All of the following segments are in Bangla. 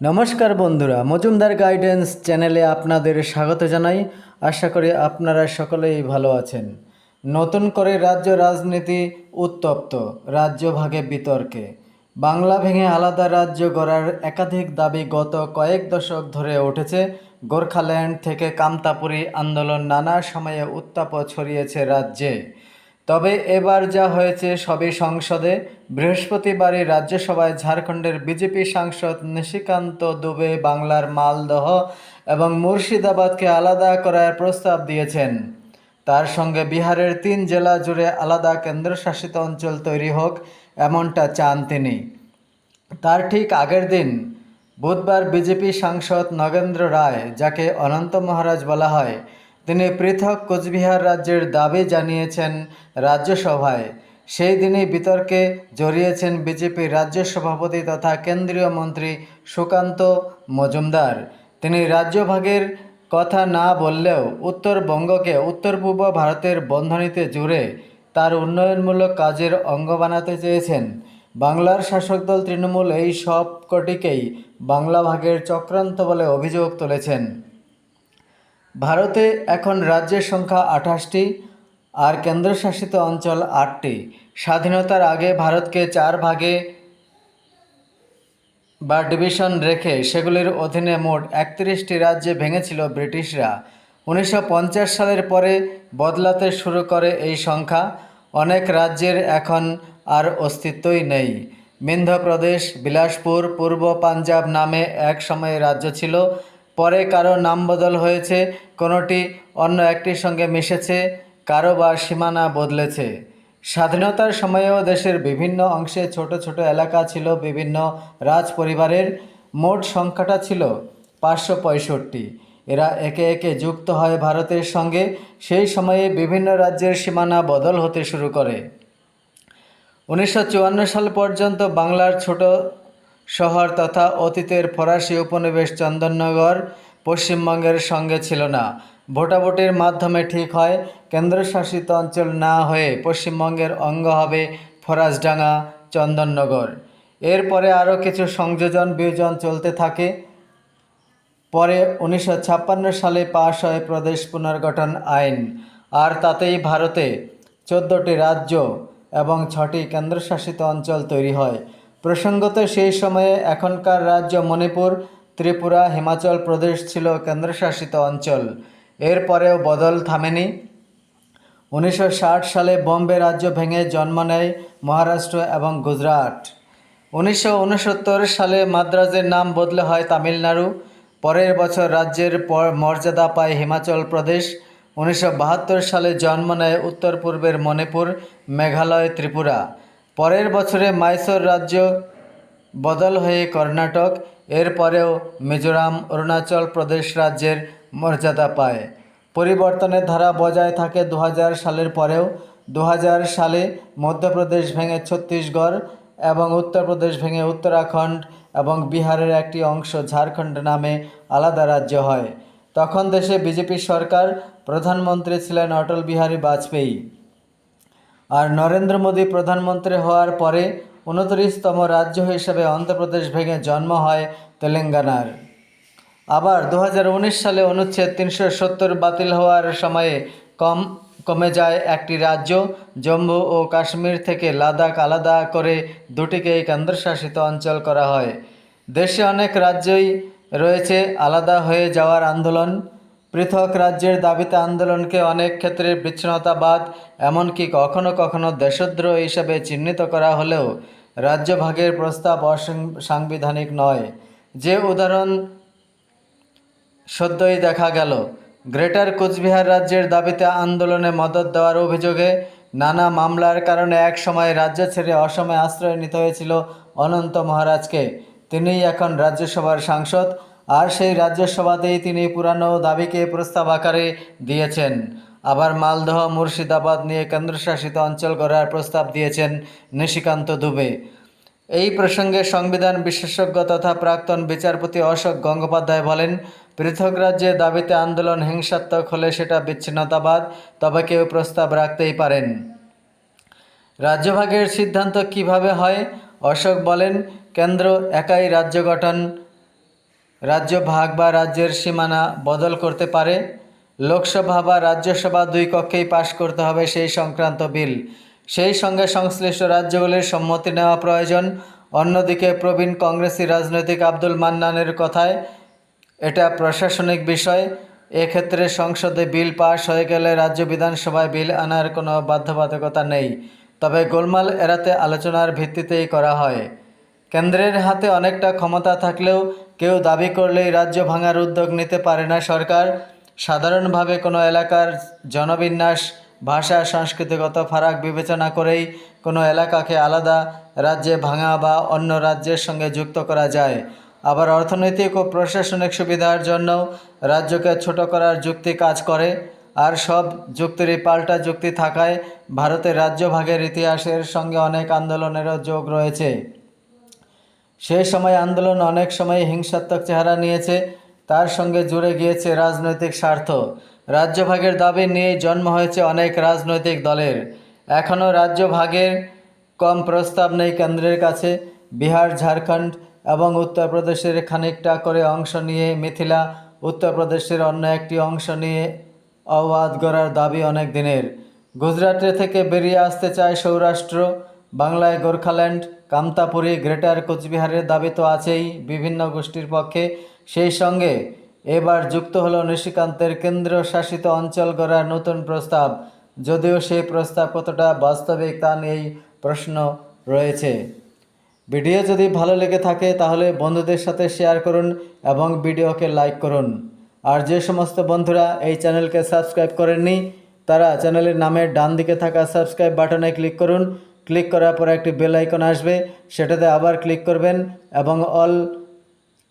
নমস্কার বন্ধুরা, মজুমদার গাইডেন্স চ্যানেলে আপনাদের স্বাগত জানাই। আশা করি আপনারা সকলেই ভালো আছেন। নতুন করে রাজ্য রাজনীতি উত্তপ্ত, রাজ্য ভাগে বিতর্কে। বাংলা ভেঙে আলাদা রাজ্য গড়ার একাধিক দাবি গত কয়েক দশক ধরে উঠেছে। গোর্খাল্যান্ড থেকে কামতাপুরী আন্দোলন নানা সময়ে উত্তাপ ছড়িয়েছে রাজ্যে। তবে এবার যা হয়েছে সবই সংসদে, বৃহস্পতিবারই রাজ্যসভায় ঝাড়খণ্ডের বিজেপি সাংসদ নিশিকান্ত দুবে বাংলার মালদহ এবং মুর্শিদাবাদকে আলাদা করার প্রস্তাব দিয়েছেন। তার সঙ্গে বিহারের তিন জেলা জুড়ে আলাদা কেন্দ্রশাসিত অঞ্চল তৈরি হোক এমনটা চান তিনি। তার ঠিক আগের দিন বুধবার বিজেপি সাংসদ নগেন্দ্র রায়, যাকে অনন্ত মহারাজ বলা হয় তিনি পৃথক কোচবিহার রাজ্যের দাবি জানিয়েছেন রাজ্যসভায়। সেই দিনই বিতর্কে জড়িয়েছেন বিজেপির রাজ্য সভাপতি তথা কেন্দ্রীয় মন্ত্রী সুকান্ত মজুমদার। তিনি রাজ্যভাগের কথা না বললেও উত্তরবঙ্গকে উত্তর পূর্ব ভারতের বন্ধনীতে জুড়ে তার উন্নয়নমূলক কাজের অঙ্গ বানাতে চেয়েছেন। বাংলার শাসক দল তৃণমূল এই সব কটিকেই বাংলা ভাগের চক্রান্ত বলে অভিযোগ তুলেছেন। ভারতে এখন রাজ্যের সংখ্যা আঠাশটি আর কেন্দ্রশাসিত অঞ্চল আটটি। স্বাধীনতার আগে ভারতকে চার ভাগে বা ডিভিশন রেখে সেগুলির অধীনে মোট একত্রিশটি রাজ্যে ভেঙেছিল ব্রিটিশরা। উনিশশো পঞ্চাশ সালের পরে বদলাতে শুরু করে এই সংখ্যা। অনেক রাজ্যের এখন আর অস্তিত্বই নেই। বিন্ধ্যপ্রদেশ বিলাসপুর, পূর্ব পাঞ্জাব নামে এক সময়ে রাজ্য ছিল। পরে কারও নাম বদল হয়েছে, কোনোটি অন্য একটির সঙ্গে মিশেছে, কারও বা সীমানা বদলেছে। স্বাধীনতার সময়েও দেশের বিভিন্ন অংশে ছোট ছোট এলাকা ছিল, বিভিন্ন রাজ পরিবারের মোট সংখ্যাটা ছিল পাঁচশো পঁয়ষট্টি। এরা একে একে যুক্ত হয় ভারতের সঙ্গে, সেই সময়ে বিভিন্ন রাজ্যের সীমানা বদল হতে শুরু করে। উনিশশো চুয়ান্ন সাল পর্যন্ত বাংলার ছোট শহর তথা অতীতের ফরাসি উপনিবেশ চন্দননগর পশ্চিমবঙ্গের সঙ্গে ছিল না। ভোটাভুটির মাধ্যমে ঠিক হয়, কেন্দ্রশাসিত অঞ্চল না হয়ে পশ্চিমবঙ্গের অঙ্গ হবে ফরাসডাঙ্গা, চন্দননগর। এরপরে আরও কিছু সংযোজন বিয়োজন চলতে থাকে। পরে উনিশশো ছাপ্পান্ন সালে পাশ হয় প্রদেশ পুনর্গঠন আইন। আর তাতেই ভারতে চোদ্দোটি রাজ্য এবং ছটি কেন্দ্রশাসিত অঞ্চল তৈরি হয়। প্রসঙ্গত সেই সময়ে এখনকার রাজ্য মণিপুর, ত্রিপুরা, হিমাচল প্রদেশ ছিল কেন্দ্রশাসিত অঞ্চল। এরপরেও বদল থামেনি। উনিশশো ষাট সালে বম্বে রাজ্য ভেঙে জন্ম নেয় মহারাষ্ট্র এবং গুজরাট। উনিশশো উনসত্তর সালে মাদ্রাজের নাম বদলে হয় তামিলনাড়ু। পরের বছর রাজ্যের মর্যাদা পায় হিমাচল প্রদেশ। উনিশশো বাহাত্তর সালে জন্ম নেয় উত্তর পূর্বের মণিপুর, মেঘালয়, ত্রিপুরা। পরের বছরে মাইসোর রাজ্য বদল হয়ে কর্ণাটক এরপরেও মিজোরাম, অরুণাচল প্রদেশ রাজ্যের মর্যাদা পায়। পরিবর্তনের ধারা বজায় থাকে দু হাজার সালের পরেও। দু হাজার সালে মধ্যপ্রদেশ ভেঙে ছত্তিশগড় এবং উত্তরপ্রদেশ ভেঙে উত্তরাখণ্ড এবং বিহারের একটি অংশ ঝাড়খণ্ড নামে আলাদা রাজ্য হয়। তখন দেশে বিজেপি সরকার প্রধানমন্ত্রী ছিলেন অটল বিহারী বাজপেয়ী। আর নরেন্দ্র মোদী প্রধানমন্ত্রী হওয়ার পরে উনত্রিশতম রাজ্য হিসেবে অন্ধ্রপ্রদেশ ভেঙে জন্ম হয় তেলেঙ্গানার। আবার দু হাজার উনিশ সালে অনুচ্ছেদ তিনশো সত্তর বাতিল হওয়ার সময়ে কম, কমে যায় একটি রাজ্য, জম্মু ও কাশ্মীর থেকে লাদাখ আলাদা করে দুটিকেই কেন্দ্রশাসিত অঞ্চল করা হয়। দেশে অনেক রাজ্যই রয়েছে আলাদা হয়ে যাওয়ার আন্দোলন। পৃথক রাজ্যের দাবিতে আন্দোলনকে অনেক ক্ষেত্রে বিচ্ছিন্নতাবাদ, এমনকি কখনো কখনো দেশদ্রোহ হিসেবে চিহ্নিত করা হলেও রাজ্য ভাগের প্রস্তাব অসাংবিধানিক নয়। যে উদাহরণ সদ্যই দেখা গেল, গ্রেটার কোচবিহার রাজ্যের দাবিতে আন্দোলনে মদত দেওয়ার অভিযোগে নানা মামলার কারণে এক সময় রাজ্য ছেড়ে অসমে আশ্রয় নিতে হয়েছিল অনন্ত মহারাজকে। তিনিই এখন রাজ্যসভার সাংসদ আর সেই রাজ্যসভাতেই তিনি পুরানো দাবিকে প্রস্তাব আকারে দিয়েছেন। আবার মালদহ, মুর্শিদাবাদ নিয়ে কেন্দ্রশাসিত অঞ্চল গড়ার প্রস্তাব দিয়েছেন নিশিকান্ত দুবে। এই প্রসঙ্গে সংবিধান বিশেষজ্ঞ তথা প্রাক্তন বিচারপতি অশোক গঙ্গোপাধ্যায় বলেন, পৃথক রাজ্যে দাবিতে আন্দোলন হিংসাত্মক হলে সেটা বিচ্ছিন্নতাবাদ, তবে কেউ প্রস্তাব রাখতেই পারেন। রাজ্যভাগের সিদ্ধান্ত কীভাবে হয়? অশোক বলেন, কেন্দ্র একাই রাজ্য গঠন রাজ্য ভাগ বা রাজ্যের সীমানা বদল করতে পারে। লোকসভা বা রাজ্যসভা দুই কক্ষেই পাশ করতে হবে সেই সংক্রান্ত বিল। সেই সঙ্গে সংশ্লিষ্ট রাজ্যগুলির সম্মতি নেওয়া প্রয়োজন। অন্যদিকে প্রবীণ কংগ্রেসি রাজনৈতিক আব্দুল মান্নানের কথায়, এটা প্রশাসনিক বিষয়। এক্ষেত্রে সংসদে বিল পাশ হয়ে গেলে রাজ্য বিধানসভায় বিল আনার কোনো বাধ্যবাধকতা নেই। তবে গোলমাল এড়াতে আলোচনার ভিত্তিতেই করা হয়। কেন্দ্রের হাতে অনেকটা ক্ষমতা থাকলেও কেউ দাবি করলেই রাজ্য ভাঙার উদ্যোগ নিতে পারে না সরকার। সাধারণভাবে কোনো এলাকার জনবিন্যাস, ভাষা, সংস্কৃতিগত ফারাক বিবেচনা করেই কোনো এলাকাকে আলাদা রাজ্যে ভাঙা বা অন্য রাজ্যের সঙ্গে যুক্ত করা যায়। আবার অর্থনৈতিক ও প্রশাসনিক সুবিধার জন্য রাজ্যকে ছোট করার যুক্তি কাজ করে। আর সব যুক্তিরই পাল্টা যুক্তি থাকায় ভারতের রাজ্য ভাগের ইতিহাসের সঙ্গে অনেক আন্দোলনেরও যোগ রয়েছে। সেই সময় আন্দোলন অনেক সময় হিংসাত্মক চেহারা নিয়েছে, তার সঙ্গে জুড়ে গিয়েছে রাজনৈতিক স্বার্থ। রাজ্যভাগের দাবি নিয়ে জন্ম হয়েছে অনেক রাজনৈতিক দলের। এখনও রাজ্য ভাগের কম প্রস্তাব নেই কেন্দ্রের কাছে। বিহার, ঝাড়খণ্ড এবং উত্তরপ্রদেশের খানিকটা করে অংশ নিয়ে মিথিলা, উত্তরপ্রদেশের অন্য একটি অংশ নিয়ে অবাধ গড়ার দাবি অনেক দিনের। গুজরাটে থেকে বেরিয়ে আসতে চায় সৌরাষ্ট্র, বাংলায় গোর্খাল্যান্ড কামতাপুরী গ্রেটার কোচবিহারের দাবি তো আছেই, বিভিন্ন গোষ্ঠীর পক্ষে। সেই সঙ্গে এবার যুক্ত হলো নিশিকান্তের কেন্দ্র শাসিত অঞ্চল গড়ার নতুন প্রস্তাব। যদিও সেই প্রস্তাব কতটা বাস্তবিক তা নিয়েই প্রশ্ন রয়েছে। ভিডিও যদি ভালো লেগে থাকে তাহলে বন্ধুদের সাথে শেয়ার করুন এবং ভিডিওকে লাইক করুন। আর যে সমস্ত বন্ধুরা এই চ্যানেলকে সাবস্ক্রাইব করেননি, তারা চ্যানেলের নামের ডান দিকে থাকা সাবস্ক্রাইব বাটনে ক্লিক করুন। ক্লিক করার পরে একটি বেল আইকন আসবে, সেটাতে আবার ক্লিক করবেন এবং অল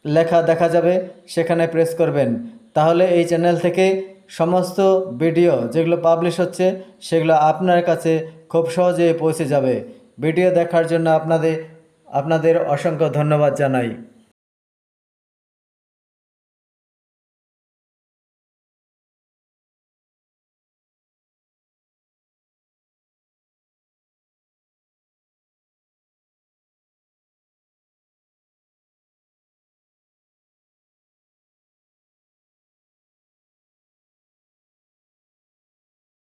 লেখা দেখা যাবে, সেখানে প্রেস করবেন। তাহলে এই চ্যানেল থেকে সমস্ত ভিডিও যেগুলো পাবলিশ হচ্ছে, সেগুলো আপনার কাছে খুব সহজে পৌঁছে যাবে। ভিডিও দেখার জন্য আপনাদের আপনাদের অসংখ্য ধন্যবাদ জানাই।